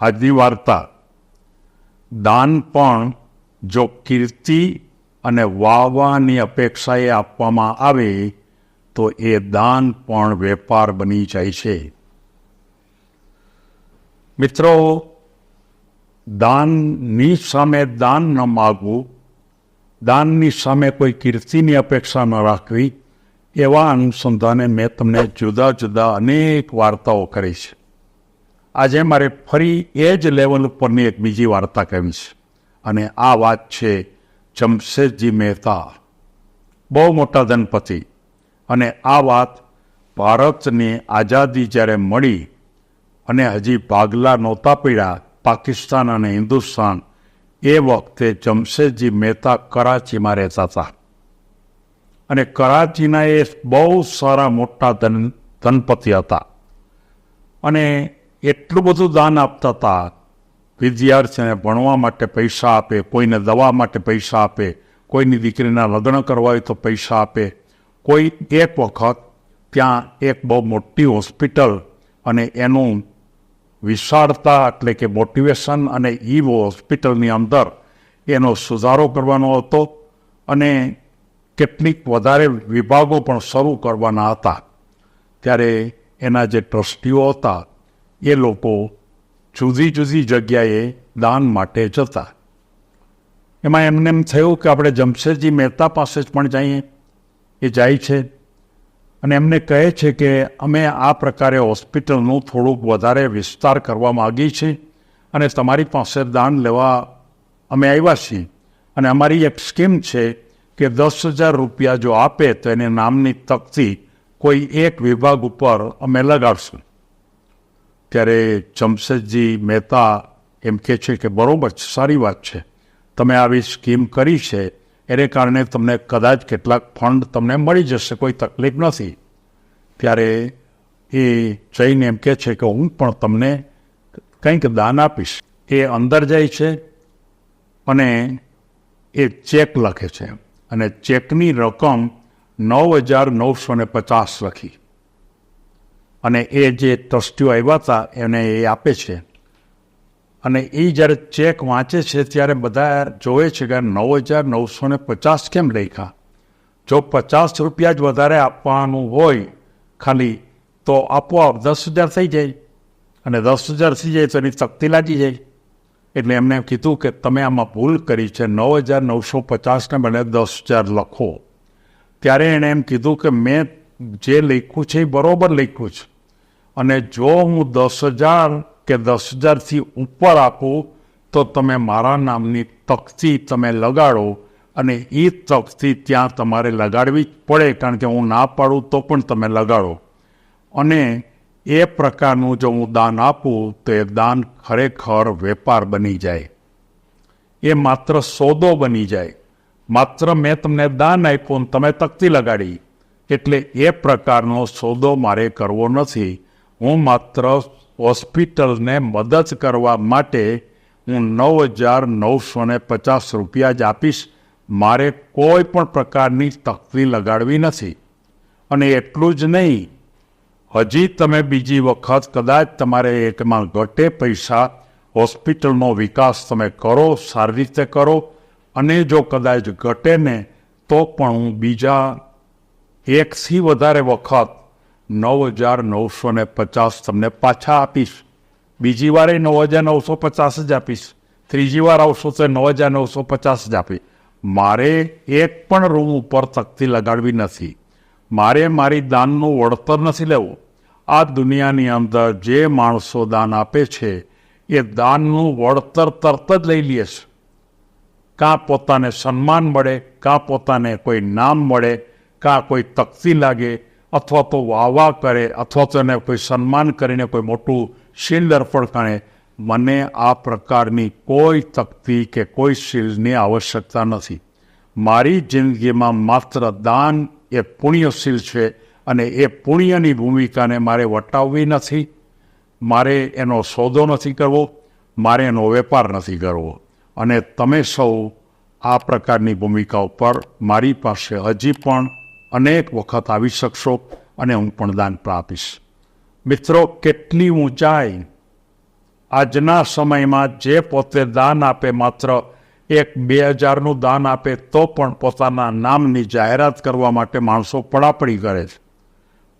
આજની વાર્તા. દાન પણ જો કીર્તિ અને વાવવાની અપેક્ષાએ આપવામાં આવે, તો એ દાન પણ વેપાર બની જાય છે. મિત્રો, દાનની સામે દાન ન માગવું, દાનની સામે કોઈ કીર્તિની અપેક્ષા ન રાખવી, એવા અનુસંધાને મેં તમને જુદા જુદા અનેક વાર્તાઓ કરી છે. આજે મારે ફરી એ જ લેવલ ઉપરની એક બીજી વાર્તા કહેવી છે. અને આ વાત છે જમશેદજી મહેતા, બહુ મોટા ધનપતિ. અને આ વાત ભારતની આઝાદી જ્યારે મળી અને હજી ભાગલા નહોતા પડ્યા પાકિસ્તાન અને હિન્દુસ્તાન, એ વખતે જમશેદજી મહેતા કરાચીમાં રહેતા હતા. અને કરાચીના એ બહુ સારા મોટા ધન ધનપતિ હતા. અને એટલું બધું દાન આપતા હતા. વિદ્યાર્થીને ભણવા માટે પૈસા આપે, કોઈને દવા માટે પૈસા આપે, કોઈની દીકરીના લગ્ન કરવા હોય તો પૈસા આપે. કોઈ એક વખત ત્યાં એક બહુ મોટી હોસ્પિટલ અને એનું વિશાળતા એટલે કે મોટિવેશન અને ઈ હોસ્પિટલની અંદર એનો સુધારો કરવાનો હતો અને કેટલીક વધારે વિભાગો પણ શરૂ કરવાના હતા. ત્યારે એના જે ટ્રસ્ટીઓ હતા એ લોકો જુદી જુદી જગ્યાએ દાન માટે જતા. એમાં એમને એમ થયું કે આપણે જમશેદજી મહેતા પાસે જ પણ જઈએ. એ જાય છે. અને એમને કહે છે કે અમે આ પ્રકારે હોસ્પિટલનું થોડુંક વધારે વિસ્તાર કરવા માગીએ છીએ અને તમારી પાસે દાન લેવા અમે આવ્યા છીએ. અને અમારી એક સ્કીમ છે કે દસ હજાર રૂપિયા જો આપે તો એને નામની તકથી કોઈ એક વિભાગ ઉપર અમે લગાડશું. ત્યારે જમશેદજી મહેતા એમ કહે છે કે બરોબર છે, સારી વાત છે. તમે આવી સ્કીમ કરી છે, એને કારણે તમને કદાચ કેટલાક ફંડ તમને મળી જશે, કોઈ તકલીફ નથી. ત્યારે એ જઈને એમ કહે છે કે હું પણ તમને કંઈક દાન આપીશ. એ અંદર જાય છે અને એ ચેક લખે છે. અને ચેકની રકમ નવ હજાર નવસો ને પચાસ લખી. અને એ જે ટ્રસ્ટીઓ આવ્યા હતા, એને એ આપે છે. અને એ જ્યારે ચેક વાંચે છે, ત્યારે બધા જોવે છે કે નવ હજાર નવસો ને પચાસ કેમ લખ્યા જો પચાસ રૂપિયા જ વધારે આપવાનું હોય ખાલી, તો આપોઆપ દસ હજાર થઈ જાય. અને દસ હજાર થઈ જાય તો એની તકતી લાગી જાય. એટલે એમને કીધું કે તમે આમાં ભૂલ કરી છે, નવ હજાર નવસો પચાસને બદલે દસ હજાર લખો. ત્યારે એણે એમ કીધું કે મેં જે લખ્યું છે એ બરોબર લખ્યું છે. અને જો હું દસ હજાર કે દસ હજારથી ઉપર આપું, તો તમે મારા નામની તકતી તમે લગાડો અને એ તકતી ત્યાં તમારે લગાડવી જ પડે, કારણ કે હું ના પાડું તો પણ તમે લગાડો. અને એ પ્રકારનું જો હું દાન આપું, તો એ દાન ખરેખર વેપાર બની જાય. એ માત્ર સોદો બની જાય. માત્ર મેં તમને દાન આપ્યું તમે તકતી લગાડી. એટલે એ પ્રકારનો સોદો મારે કરવો નથી. હું માત્ર હોસ્પિટલને મદદ કરવા માટે હું નવ હજાર નવસો ને પચાસ રૂપિયા જ આપીશ. મારે કોઈ પણ પ્રકારની તકતી લગાડવી નથી. અને એટલું જ નહીં, હજી તમે બીજી વખત કદાચ તમારે એકમાં ઘટે પૈસા હોસ્પિટલનો વિકાસ તમે કરો, સારી રીતે કરો. અને જો કદાચ ઘટે ને, તો પણ હું બીજા એકથી વધારે વખત નવ હજાર નવસો ને પચાસ તમને પાછા આપીશ. બીજી વારે નવ હજાર નવસો પચાસ જ આપીશ. ત્રીજી વાર આવશો તો નવ હજાર નવસો પચાસ જ આપીશ. મારે એક પણ રૂમ ઉપર તકતી લગાડવી નથી. મારે મારી દાનનું વળતર નથી લેવું. આ દુનિયાની અંદર જે માણસો દાન આપે છે, એ દાનનું વળતર તરત જ લઈ લે છે. કાં પોતાને સન્માન મળે, કાં પોતાને કોઈ નામ મળે કાં કોઈ તકતી લાગે અથવા તો વાહવા કરે અથવા તો એને કોઈ સન્માન કરીને કોઈ મોટું શિલ્ડ અર્પણ કરે મને આ પ્રકારની કોઈ તકતી કે કોઈ શિલ્ડની આવશ્યકતા નથી મારી જિંદગીમાં માત્ર દાન એ પુણ્યશીલ છે અને એ પુણ્યની ભૂમિકાને મારે વટાવવી નથી મારે એનો સોદો નથી કરવો મારે એનો વેપાર નથી કરવો અને તમે સૌ આ પ્રકારની ભૂમિકા ઉપર મારી પાસે હજી પણ અનેક વખત આવી શકશો અને હું પણ દાન પ્રાપીશ મિત્રો, કેટલી ઊંચાઈ? આજના સમયમાં જે પોતે દાન આપે માત્ર એક બે હજારનું દાન આપે તો પણ પોતાના નામની જાહેરાત કરવા માટે માણસો પડાપડી કરે છે.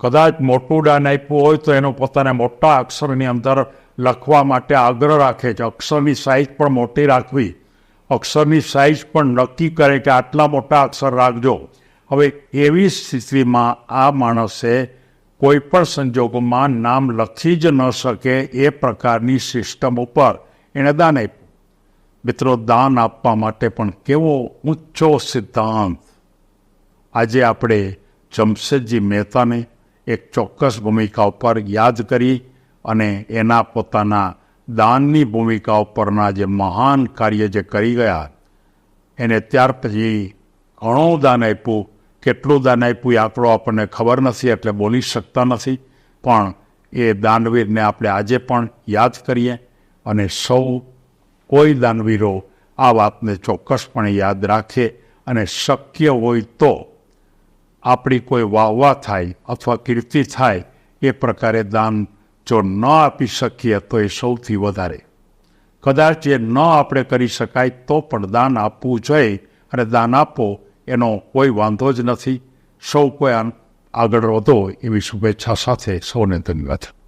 કદાચ મોટું દાન આપ્યું હોય તો એનો પોતાને મોટા અક્ષરની અંદર લખવા માટે આગ્રહ રાખે છે. અક્ષરની સાઇઝ પણ મોટી રાખવી. અક્ષરની સાઇઝ પણ નક્કી કરે કે આટલા મોટા અક્ષર રાખજો. હવે એવી સ્થિતિમાં આ માણસે કોઈ પણ સંજોગોમાં નામ લખી જ ન શકે એ પ્રકારની સિસ્ટમ ઉપર એણે દાન આપ્યું. મિત્રો, દાન આપવા માટે પણ કેવો ઊંચો સિદ્ધાંત. આજે આપણે જમશેદજી મહેતાને એક ચોક્કસ ભૂમિકા ઉપર યાદ કરી અને એના પોતાના દાનની ભૂમિકા ઉપરના જે મહાન કાર્ય જે કરી ગયા, એને ત્યાર પછી ઘણો દાન આપ્યું. કેટલું દાન આપ્યું એ આંકડો આપણને ખબર નથી એટલે બોલી શકતા નથી. પણ એ દાનવીરને આપણે આજે પણ યાદ કરીએ અને સૌ કોઈ દાનવીરો આ વાતને ચોક્કસપણે યાદ રાખે અને શક્ય હોય તો આપણી કોઈ વાહવા થાય અથવા કીર્તિ થાય એ પ્રકારે દાન જો ન આપી શકીએ તો એ સૌથી વધારે. કદાચ એ ન આપણે કરી શકાય તો પણ દાન આપવું જોઈએ અને દાન આપો એનો કોઈ વાંધો જ નથી. સૌ કોઈ આગળ વધો એવી શુભેચ્છા સાથે સૌને ધન્યવાદ.